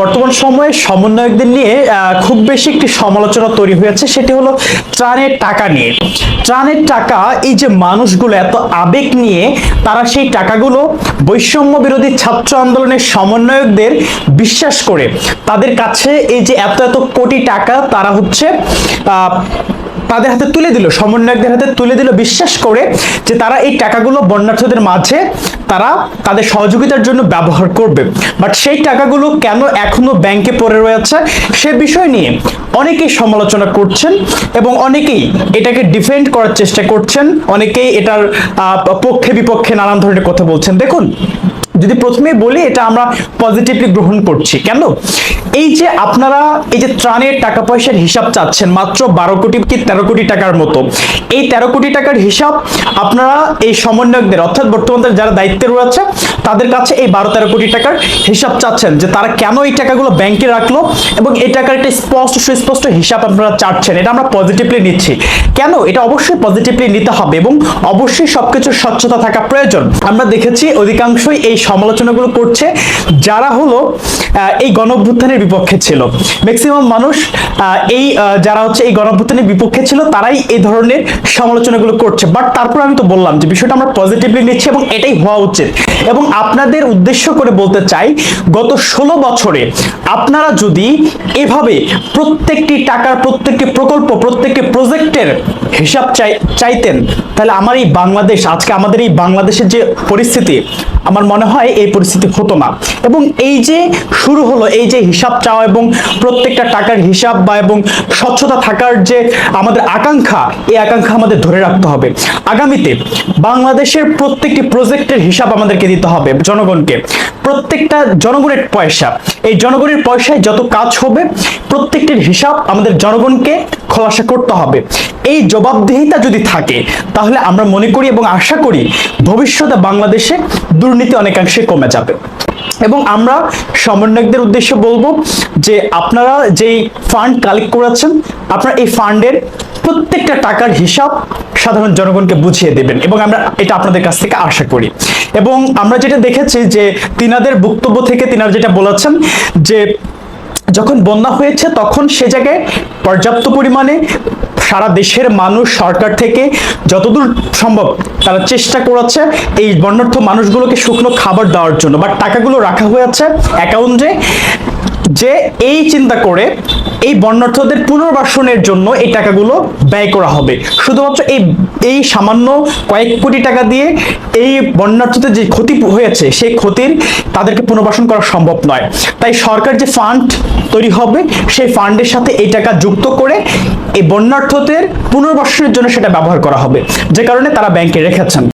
বর্তমান সময়ে সমন্বয়কদের নিয়ে খুব বেশি একটি সমালোচনা তৈরি হয়েছে, সেটি হলো ত্রাণের টাকা নিয়ে। ত্রাণের টাকা, এই যে মানুষগুলো এত আবেগ নিয়ে, তারা সেই টাকাগুলো বৈষম্য বিরোধী ছাত্র আন্দোলনের সমন্বয়কদের বিশ্বাস করে। তাদের কাছে এই যে এত এত কোটি টাকা, তারা হচ্ছে তাদের হাতে তুলে দিল, সমন্বয়কদের হাতে তুলে দিল, বিশ্বাস করে যে তারা এই টাকাগুলো বন্যার্থীদের মাঝে তারা তাদের সহযোগিতার জন্য ব্যবহার করবে। বাট সেই টাকাগুলো কেন এখনও ব্যাংকে পড়ে রয়েছে, সে বিষয় নিয়ে অনেকেই সমালোচনা করছেন এবং অনেকেই এটাকে ডিফেন্ড করার চেষ্টা করছেন। অনেকেই এটার পক্ষে বিপক্ষে নানান ধরনের কথা বলছেন। দেখুন যদি প্রথমেই বলি, এটা আমরা পজিটিভলি গ্রহণ করছি। কেন? এই যে আপনারা এই যে ত্রাণের টাকা পয়সার হিসাব চাচ্ছেন, মাত্র বারো কোটি কি তেরো কোটি টাকার মতো। এই তেরো কোটি টাকার হিসাব আপনারা এই সমন্বয়কদের, অর্থাৎ বর্তমানে যারা দায়িত্বে রয়েছে, তাদের কাছে এই বারো তেরো কোটি টাকার হিসাব চাচ্ছেন যে তারা কেন এই টাকাগুলো ব্যাংকে রাখল এবং এই টাকার একটা স্পষ্ট, সুস্পষ্ট হিসাব আপনারা চাচ্ছেন। এটা আমরা পজিটিভলি নিচ্ছি। কেন? এটা অবশ্যই পজিটিভলি নিতে হবে এবং অবশ্যই সবকিছুর স্বচ্ছতা থাকা প্রয়োজন। আমরা দেখেছি অধিকাংশই এই সমালোচনাগুলো করছে, যারা হলো এই গণঅভ্যুত্থানের বিপক্ষে ছিল। ম্যাক্সিমাম মানুষ এই যারা হচ্ছে এই গণঅভ্যুত্থানের বিপক্ষে ছিল, তারাই এই ধরনের সমালোচনাগুলো করছে। বাট তারপর আমি তো বললাম যে বিষয়টা আমরা পজিটিভলি নিচ্ছি এবং এটাই হওয়া উচিত। এবং আপনাদের উদ্দেশ্য করে বলতে চাই, গত ষোলো বছরে আপনারা যদি এভাবে প্রত্যেকটি টাকার প্রত্যেকটি প্রকল্প, প্রত্যেকটি প্রজেক্টের হিসাব চাই, চাইতেন, তাহলে আমার এই বাংলাদেশ, আজকে আমাদের এই বাংলাদেশের যে পরিস্থিতি, আমার মনে হয় এই পরিস্থিতি হতো না। এবং এই যে শুরু হলো, এই যে হিসাব চাওয়া এবং প্রত্যেকটা টাকার হিসাব বা এবং স্বচ্ছতা থাকার যে আমাদের আকাঙ্ক্ষা, এই আকাঙ্ক্ষা আমাদের ধরে রাখতে হবে। আগামীতে বাংলাদেশের প্রত্যেকটি প্রজেক্টের হিসাব আমাদেরকে দিতে হবে জনগণকে। প্রত্যেকটা জনগণের পয়সা, এই জনগণের পয়সায় যত কাজ হবে, প্রত্যেকটির হিসাব আমাদের জনগণকে খোলাসা করতে হবে। এই জবাবদিহিতা যদি থাকে, তাহলে আমরা মনে করি এবং আশা করি ভবিষ্যতে বাংলাদেশে দুর্নীতি অনেকাংশে কমে যাবে। এবং আমরা সমন্বয়কদের উদ্দেশ্যে বলব যে আপনারা যেই ফান্ড কালেক্ট করেছেন, আপনারা এই ফান্ডের প্রত্যেকটা টাকার হিসাব সাধারণ জনগণকে বুঝিয়ে দেবেন এবং আমরা এটা আপনাদের কাছ থেকে আশা করি। এবং আমরা যেটা দেখেছি যে তিনাদের বক্তব্য থেকে তিনারা যেটা বলেছেন যে যখন বন্যা হয়েছে তখন সে জায়গায় পর্যাপ্ত পরিমাণে সারা দেশের মানুষ সরকার থেকে যতদূর সম্ভব তারা চেষ্টা করাচ্ছে এই বর্ণার্থ মানুষগুলোকে শুকনো খাবার দেওয়ার জন্য। বাট টাকাগুলো রাখা হয়ে হয়েছে অ্যাকাউন্টে যে এই চিন্তা করে এই বন্যার্থদের পুনর্বাসনের জন্য এই টাকাগুলো ব্যয় করা হবে। শুধুমাত্র এই এই সামান্য কয়েক কোটি টাকা দিয়ে এই বন্যার্থদের যে ক্ষতি হয়েছে, সেই ক্ষতির তাদেরকে পুনর্বাসন করা সম্ভব নয়। তাই সরকার যে ফান্ড তৈরি হবে, সেই ফান্ডের সাথে এই টাকা যুক্ত করে এই বন্যার্থদের পুনর্বাসনের জন্য সেটা ব্যবহার করা হবে। যে কারণে তারা ব্যাংকে রেখেছেন।